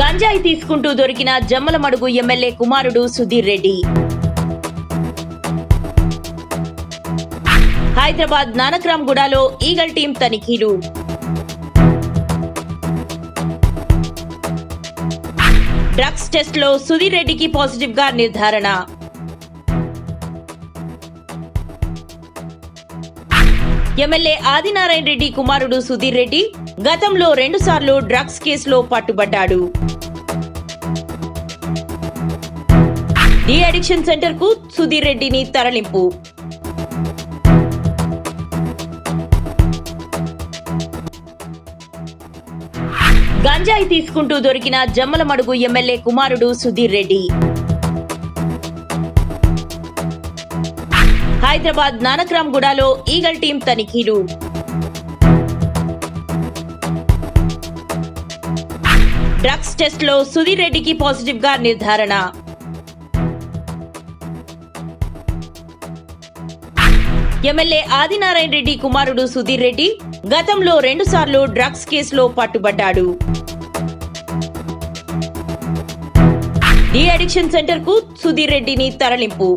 గంజాయి తీసుకుంటూ దొరికిన జమ్మలమడుగు ఎమ్మెల్యే కుమారుడు సుధీర్ రెడ్డి. హైదరాబాద్ నానక్రామ్ గుడాలో ఈగల్ టీం తనిఖీలు. డ్రగ్స్ టెస్ట్లో సుధీర్ రెడ్డికి పాజిటివ్గా నిర్ధారణ. ఎమ్మెల్యే ఆదినారాయణ రెడ్డి కుమారుడు సుధీర్ రెడ్డి గతంలో రెండుసార్లు డ్రగ్స్ కేసులో పట్టుబడ్డాడు. డి అడిక్షన్ సెంటర్కు సుధీర్ రెడ్డిని తరలింపు. గంజాయి తీసుకుంటూ దొరికిన జమ్మలమడుగు ఎమ్మెల్యే కుమారుడు సుధీర్ రెడ్డి. హైదరాబాద్ నానక్రామ్ గూడలో ఈగల్ టీం తనిఖీలు. డ్రగ్స్ టెస్ట్లో సుధీర్ రెడ్డికి పాజిటివ్గా నిర్ధారణ. ఎమ్మెల్యే ఆదినారాయణ రెడ్డి కుమారుడు సుధీర్ రెడ్డి గతంలో రెండుసార్లు డ్రగ్స్ కేసులో పట్టుబడ్డాడు. డి అడిక్షన్ సెంటర్కు సుధీర్ రెడ్డిని తరలింపు.